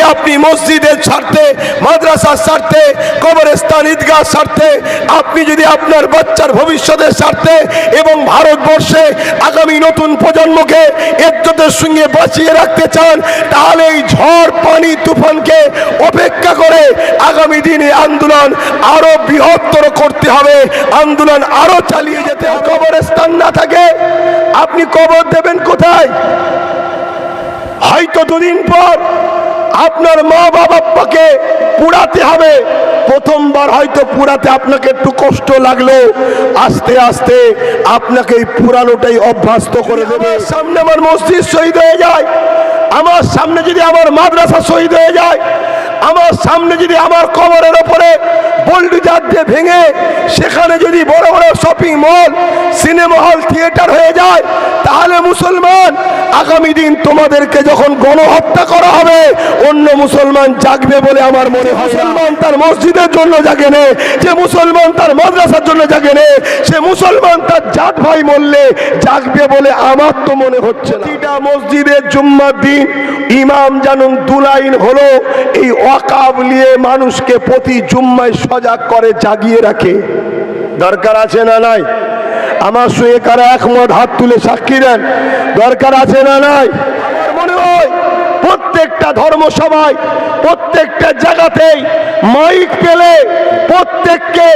যদি আপনি মসজিদের স্বার্থে মাদ্রাসার স্বার্থে কবরস্থান ঈদগাহ স্বার্থে আপনি যদি আপনার বাচ্চার ভবিষ্যতের স্বার্থে এবং ভারতবর্ষে আগামী নতুন প্রজন্মকে একজোটের সঙ্গে বাঁচিয়ে রাখতে চান, তাহলে এই ঝড় পানি তুফানকে অপেক্ষা করে আগামী দিনে আন্দোলন আরও বৃহত্তর করতে হবে। আন্দোলন আরও চালিয়ে যেতে হবে। কবরস্থান না থাকে, আপনি কবর দেবেন কোথায়? হয়তো দুদিন পর আপনার মা বাবাকে পুরাতে হবে। প্রথমবার হয়তো পুরাতে আপনাকে একটু কষ্ট লাগল। আস্তে আস্তে আপনাকে এই পুরানোটাই অভ্যস্ত করে দেবে। সামনে আমার মসজিদ শহীদ হয়ে যায়। আমার সামনে যদি আমার মাদ্রাসা শহীদ হয়ে যায় আমার সামনে যদি আমার কবরের ওপরে বোল্ডুজার দিয়ে ভেঙে, সেখানে যদি বড় বড় shopping mall cinema hall theatre হয়ে যায়, তাহলে মুসলমান, আগামী দিন তোমাদেরকে যখন গণহত্যা করা হবে, অন্য মুসলমান জাগবে বলে আমার মনে হয় মুসলমান তার মসজিদের জন্য জাগে নে, যে মুসলমান তার মাদ্রাসার জন্য জাগে নে, সে মুসলমান তার জাত ভাই মরলে জাগবে বলে আমার তো মনে হচ্ছে না। মসজিদের জুম্মার দিন ইমাম জানুন দুলাইন হলো, এই ওয়াকাব নিয়ে মানুষকে প্রতি জুম্মায় সজাগ করে জাগিয়ে রাখে। দরকার আছে না নাই? আমার সঙ্গে কারা একমত, হাত তুলে সাক্ষী দেন। দরকার আছে না নাই? মনে হয় প্রত্যেকটা ধর্মসভায়, প্রত্যেকটা জায়গাতেই মাইক পেলে প্রত্যেককে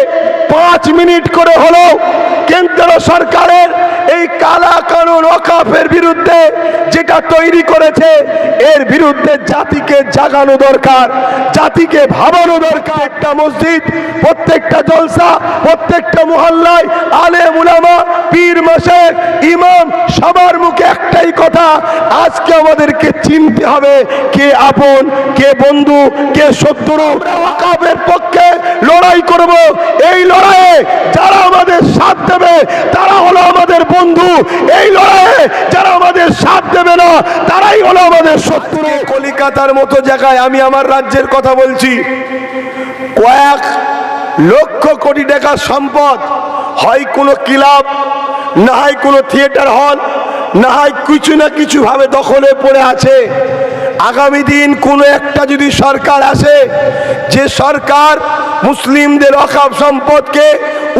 পাঁচ মিনিট করে হলো কেন্দ্র সরকারের এই কালা কানুন অকাফের বিরুদ্ধে যেটা তৈরি করেছে, এর বিরুদ্ধে জাতিকে জাগানো দরকার, জাতিকে ভাবানো দরকার একটা মসজিদ, প্রত্যেকটা জলসা, প্রত্যেকটা মহল্লায় আলে মুলামা পীর মাসে ইমাম সবার মুখে একটাই কথা, আজকে আমাদেরকে চিনতে হবে কে আপন, কে বন্ধু, কে শত্রু। ওয়াকাবের পক্ষে লড়াই করব। এই লড়াইয়ে যারা আমাদের সাথ দেবে, তারা হলো আমাদের বন্ধু। এই লড়াইয়ে যারা আমাদের সাথ দেবে না, তারাই হলো আমাদের শত্রু। কলিকাতার মতো জায়গায় আমি আমার রাজ্যের কথা বলছি। কয়েক লক্ষ কোটি টাকার সম্পদ হয় কোনো ক্লাব, না হয় কোনো থিয়েটার হল, না হয় কিছু না কিছুভাবে দখলে পড়ে আছে। আগামী দিন কোনো একটা যদি সরকার আসে, যে সরকার মুসলিমদের অকাব সম্পদকে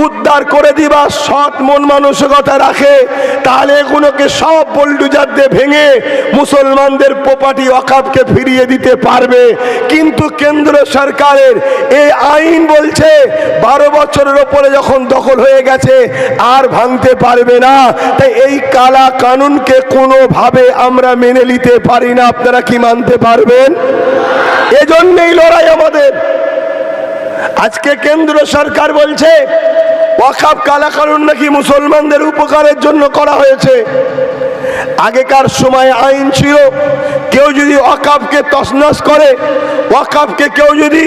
উদ্ধার করে দিবা, সৎ মন মানসিকতা রাখে, তাহলে এগুলোকে সব বোল্ডুজার দিয়ে ভেঙে মুসলমানদের প্রপার্টি অকাপকে ফিরিয়ে দিতে পারবে। কিন্তু কেন্দ্র সরকারের এই আইন বলছে, বারো বছরের ওপরে যখন দখল হয়ে গেছে, আর ভাঙতে পারবে না। তাই এই কালা কানুনকে কোনোভাবে আমরা মেনে নিতে পারি না। আপনারা কি মানতে পারবেন? এজন্যই লড়াই আমাদের। আজকে কেন্দ্র সরকার বলছে, ওয়াকাব কালা কানুন নাকি মুসলমানদের উপকারের জন্য করা হয়েছে। আগেকার সময় আইন ছিল, কেউ যদি ওয়াকাবকে তসনস করে, ওয়াকাবকে কেউ যদি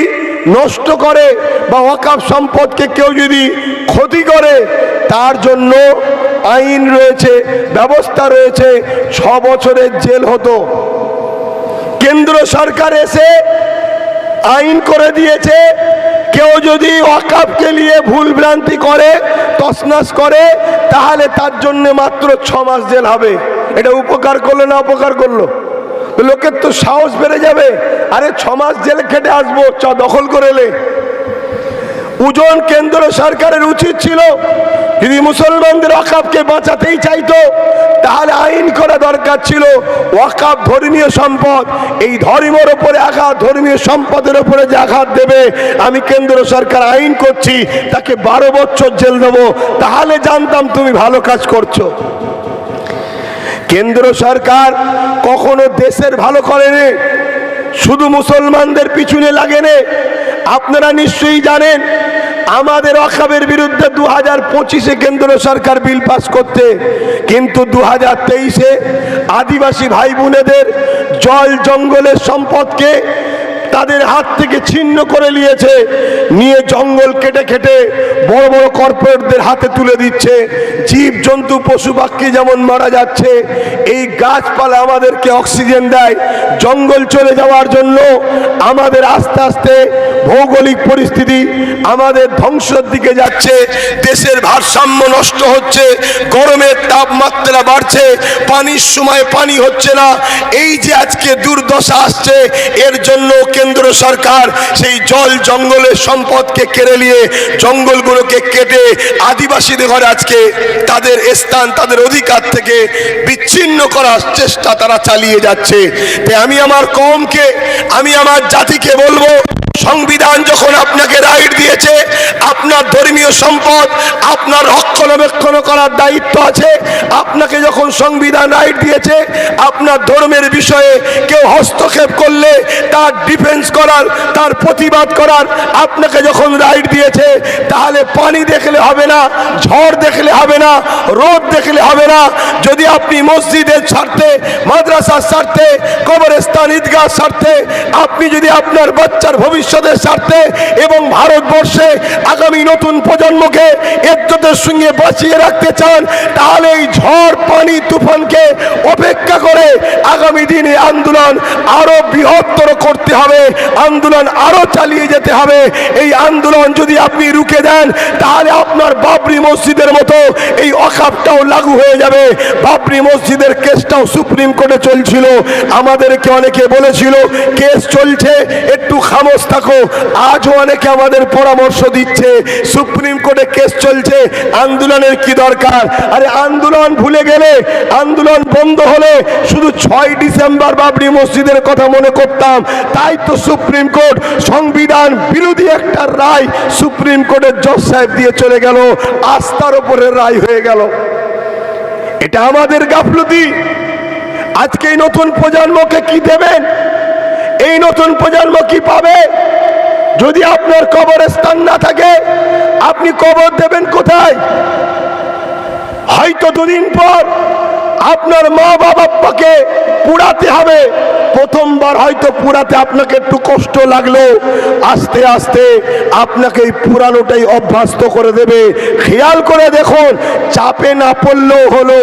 নষ্ট করে বা ওয়াকাব সম্পদকে কেউ যদি ক্ষতি করে, তার জন্য আইন রয়েছে, ব্যবস্থা রয়েছে, ছ বছরের জেল হতো। কেন্দ্র সরকার এসে আইন করে দিয়েছে কেউ যদি ওয়াকাবকে নিয়ে ভুল ভ্রান্তি করে, তসনাস করে, তাহলে তার জন্য মাত্র ছ মাস জেল হবে। এটা উপকার করল না অপকার করল? লোকের তো সাহস বেড়ে যাবে। আরে ছ মাস জেল খেটে আসব, চ, দখল করে ওজন কেন্দ্র সরকারের উচিত ছিল যদি মুসলমানদের ওয়াকাবকে বাঁচাতেই চাইতো, তাহলে আইন করা দরকার ছিল। ওয়াকাব ধর্মীয় সম্পদ। এই ধর্মের ওপরে আঘাত, ধর্মীয় সম্পদের ওপরে যে আঘাত দেবে, আমি কেন্দ্র সরকার আইন করছি, তাকে বারো বছর জেল দেবো। তাহলে জানতাম তুমি ভালো কাজ করছ। কেন্দ্র সরকার কখনো দেশের ভালো করেনি শুধু মুসলমানদের পিছনে লাগেনে আপনারা নিশ্চয়ই জানেন আমাদের অখাবের বিরুদ্ধে দু হাজার পঁচিশে কেন্দ্র সরকার বিল পাস করতে, কিন্তু দু হাজার তেইশে আদিবাসী ভাই বোনেদের জল জঙ্গলের সম্পদকে তাদের হাত থেকে ছিন্ন করে নিয়েছে। নিয়ে জঙ্গল কেটে কেটে বড় বড় কর্পোরেটদের হাতে তুলে দিচ্ছে। জীব জন্তু পশু পাখি যেমন মারা যাচ্ছে, এই গাছপালা আমাদেরকে অক্সিজেন দেয়। জঙ্গল চলে যাওয়ার জন্য আমাদের আস্তে আস্তে ভৌগোলিক পরিস্থিতি আমাদের ধ্বংসের দিকে যাচ্ছে। দেশের ভারসাম্য নষ্ট হচ্ছে, গরমের তাপমাত্রা বাড়ছে, পানির সময় পানি হচ্ছে না। এই যে আজকে দুর্দশা আসছে, এর জন্য কেন্দ্র সরকার সেই জল জঙ্গলের সম্পদকে কেড়ে নিয়ে জঙ্গলগুলোকে কেটে আদিবাসীদের ঘরে আজকে তাদের স্থান, তাদের অধিকার থেকে বিচ্ছিন্ন করার চেষ্টা তারা চালিয়ে যাচ্ছে। তাই আমি আমার কমকে আমি আমার জাতিকে বলব, সংবিধান যখন আপনাকে রাইট দিয়েছে, আপনার ধর্মীয় সম্পদ, আপনার রক্ষণাবেক্ষণ করার দায়িত্ব আছে, আপনাকে যখন সংবিধান রাইট দিয়েছে, আপনার ধর্মের বিষয়ে কেউ হস্তক্ষেপ করলে তার ডিফেন্স করার, তার প্রতিবাদ করার, আপনাকে যখন রাইট দিয়েছে, তাহলে পানি দেখলে হবে না, ঝড় দেখলে হবে না, রোদ দেখলে হবে না। যদি আপনি মসজিদের স্বার্থে মাদ্রাসার স্বার্থে কবরস্থান ঈদগাহ স্বার্থে আপনি যদি আপনার বাচ্চার ভবিষ্যতের স্বার্থে এবং ভারতবর্ষে আগামী নতুন প্রজন্মকে একজোটের সঙ্গে বাঁচিয়ে রাখতে চান, তাহলে এই ঝড় পানি তুফানকে অপেক্ষা করে আগামী দিনে আন্দোলন আরও বৃহত্তর করতে হবে। আন্দোলন আরও চালিয়ে যেতে হবে। এই আন্দোলন যদি আপনি রুখে দেন, তাহলে আপনার বাবরি মসজিদের মতো এই অকাপটাও লাগু হয়ে যাবে। বাবরি মসজিদের কেসটাও সুপ্রিম কোর্টে চলছিল। আমাদেরকে অনেকে বলেছিল, কেস চলছে, একটু খামোশ থাকো। আজও অনেকে আমাদের পরামর্শ দিচ্ছে, সুপ্রিম কোর্টে কেস চলছে, আন্দোলনের কি দরকার? আরে আন্দোলন ভুলে গেলে, আন্দোলন বন্ধ হলে শুধু ছয় ডিসেম্বর বাবরি মসজিদের কথা মনে করতাম। তাই তো সুপ্রিম কোর্ট সংবিধান বিরোধী একটা রায় সুপ্রিম কোর্টের জজ সাহেব দিয়ে চলে গেল, আস্থার উপরে রায় হয়ে গেল। এটা আমাদের গাফলতি। আজকে এই নতুন প্রজন্মকে কি দেবেন? এই নতুন প্রজন্ম কি পাবে? যদি আপনার কবরস্থান না থাকে, আপনি কবর দেবেন কোথায়? হয়তো দুদিন পর আপনার মা বাবাকে পুরাতে হবে। প্রথমবার হয়তো পুরাতে আপনাকে একটু কষ্ট লাগল। আস্তে আস্তে আপনাকে এই পুরানোটাই অভ্যস্ত করে দেবে। খেয়াল করে দেখুন, চাপে না পড়লেও হলো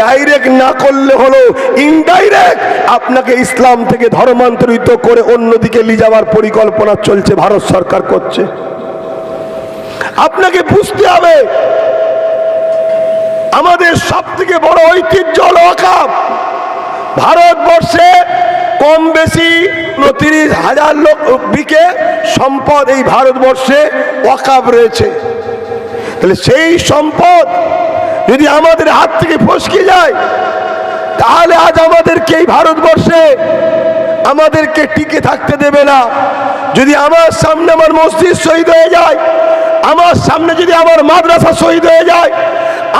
ডাইরেক্ট না করলে হলো ইনডাইরেক্ট আপনাকে ইসলাম থেকে ধর্মান্তরিত করে অন্যদিকে নিয়ে যাওয়ার পরিকল্পনা চলছে, ভারত সরকার করছে। আপনাকে বুঝতে হবে আমাদের সব থেকে বড় ঐতিহ্য হলো ভারতবর্ষে কম বেশি উনত্রিশ হাজার লোক বিকে সম্পদ এই ভারতবর্ষে অকাপ রয়েছে। তাহলে সেই সম্পদ যদি আমাদের হাত থেকে ফসকে যায়, তাহলে আজ আমাদেরকে এই ভারতবর্ষে আমাদেরকে টিকে থাকতে দেবে না। যদি আমার সামনে আমার মসজিদ শহীদ হয়ে যায়, আমার সামনে যদি আমার মাদ্রাসা শহীদ হয়ে যায়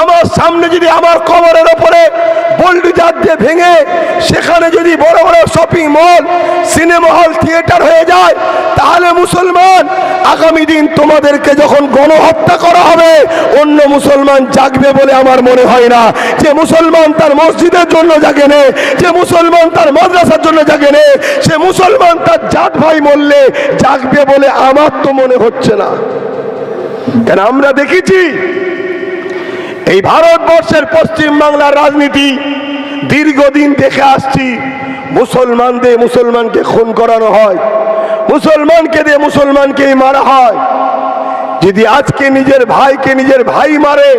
আমার সামনে যদি আমার কবরের ওপরে বোল্ডুজার দিয়ে ভেঙে সেখানে যদি বড় বড় shopping mall cinema hall theatre হয়ে যায়, তাহলে মুসলমান আগামী দিন তোমাদেরকে যখন গণহত্যা করা হবে, অন্য মুসলমান জাগবে বলে আমার মনে হয় না। যে মুসলমান তার মসজিদের জন্য জাগে নে, যে মুসলমান তার মাদ্রাসার জন্য জাগে নে, সে মুসলমান তার জাত ভাই মরলে জাগবে বলে আমার তো মনে হচ্ছে না। কেন আমরা দেখেছি এই ভারতবর্ষের পশ্চিম বাংলার রাজনীতি দীর্ঘদিন দেখে আসছি, মুসলমানদের মুসলমানকে খুন করানো হয়, মুসলমানকে দিয়ে মুসলমানকেই মারা হয়। যদি আজকে নিজের ভাইকে নিজের ভাই মারে,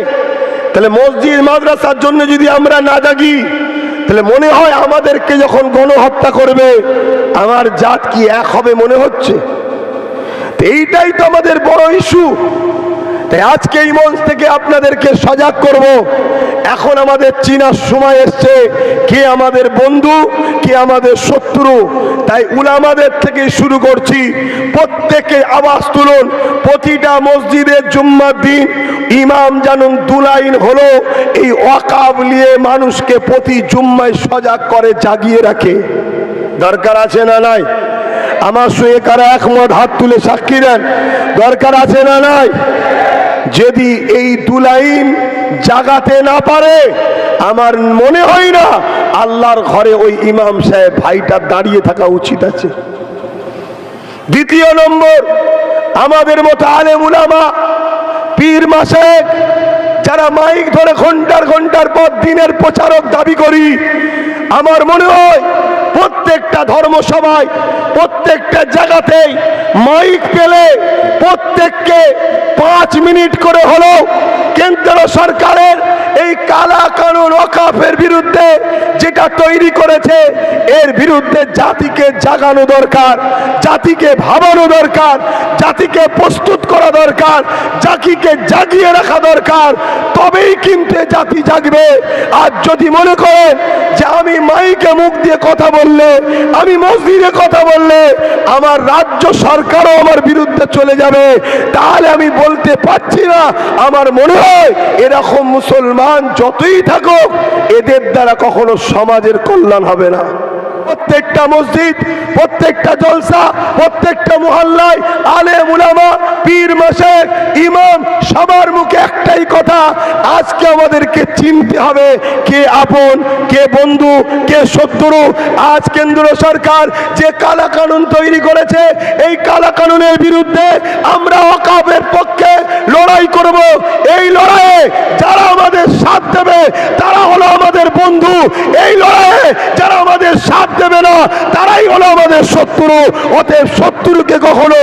তাহলে মসজিদ মাদ্রাসার জন্য যদি আমরা না জাগি, তাহলে মনে হয় আমাদেরকে যখন গণহত্যা করবে, আমার জাত কি এক হবে মনে হচ্ছে? এইটাই তো আমাদের বড় ইস্যু তাই আজকে এই মঞ্চ থেকে আপনাদেরকে সজাগ করব। এখন আমাদের চিনার সময় এসছে। কে আমাদের বন্ধু, কে আমাদের শত্রু? তাই উলামাদের থেকে শুরু করছি। প্রত্যেকে আওয়াজ তুলুন। প্রতিটা মসজিদের জুম্মার দিন ইমাম জানুন দুলাইন হলো, এই অকাব নিয়ে মানুষকে প্রতি জুম্মায় সজাগ করে জাগিয়ে রাখে। দরকার আছে না নাই? আমার সঙ্গে কারা একমত, হাত তুলে সাক্ষী দেন। দরকার আছে না নাই? যদি এই দুলাইন জাগাতে না পারে, আমার মনে হয় না আল্লাহর ঘরে ওই ইমাম সাহেব ভাইটা দাঁড়িয়ে থাকা উচিত আছে। দ্বিতীয় নম্বর, আমাদের মতো আলেম উলামা, পীর মাসেক, যারা মাইক ধরে ঘণ্টার ঘণ্টার পর দিনের প্রচারক দাবি করি, আমার মনে হয় প্রত্যেকটা ধর্মসভায়, প্রত্যেকটা জায়গাতেই মাইক পেলে প্রত্যেককে পাঁচ মিনিট করে হলো কেন্দ্র সরকারের এই কালা কানুন অকাফের বিরুদ্ধে যেটা তৈরি করেছে, এর বিরুদ্ধে জাতিকে জাগানো দরকার, জাতিকে ভাবানো দরকার, জাতিকে প্রস্তুত করা দরকার, জাতিকে জাগিয়ে রাখা দরকার। তবেই কিন্তু জাতি জাগবে। আর যদি মনে করেন যে আমি মাইকে মুখ দিয়ে কথা বললে, আমি মসজিদে কথা বললে, আমার রাজ্য সরকারও আমার বিরুদ্ধে চলে যাবে, তাহলে আমি বলতে পারছি না। আমার মনে হয় এরকম মুসলমান যতই থাকুক, এদের দ্বারা কখনো সমাজের কল্যাণ হবে না। প্রত্যেকটা মসজিদ, প্রত্যেকটা জলসা, প্রত্যেকটা মহল্লায় আলে মুলামা পীর মাসের ইমাম সবার মুখে একটাই কথা, আজকে আমাদেরকে চিনতে হবে কে আপন, কে বন্ধু, কে শত্রু। আজ কেন্দ্র সরকার যে কালা কানুন তৈরি করেছে, এই কালা কানুনের বিরুদ্ধে আমরা অকাবের পক্ষে লড়াই করব। এই লড়াইয়ে যারা আমাদের সাথ দেবে, তারা বন্ধু, এই লড়াইয়ে যারা আমাদের সাথ দেবে না, তারাই হলো আমাদের শত্রু। অতএব শত্রুকে কখনো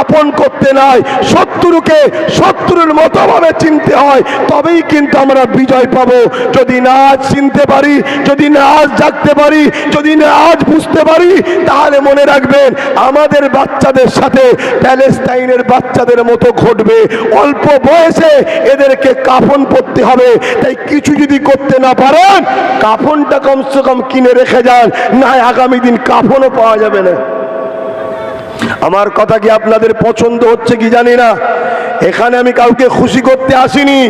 আপন করতে নাই। শত্রুকে শত্রুর মতো ভাবে চিনতে হয়, তবেই কিন্তু আমরা বিজয় পাবো। যদি না আজ চিনতে পারি, যদি না আজ জাগতে পারি, যদি না আজ বুঝতে পারি, তাহলে মনে রাখবেন, আমাদের বাচ্চাদের সাথে প্যালেস্তাইনের বাচ্চাদের মতো ঘটবে। অল্প বয়সে এদেরকে কাফন পরতে হবে। তাই কিছু যদি করতে না পারেন কাফনটা কমসে কম কিনে রেখে যান, না আগামী দিন কাফনও পাওয়া যাবে না। আমার কথা কি আপনাদের পছন্দ হচ্ছে কি জানি না? এখানে আমি কাউকে খুশি করতে আসিনি।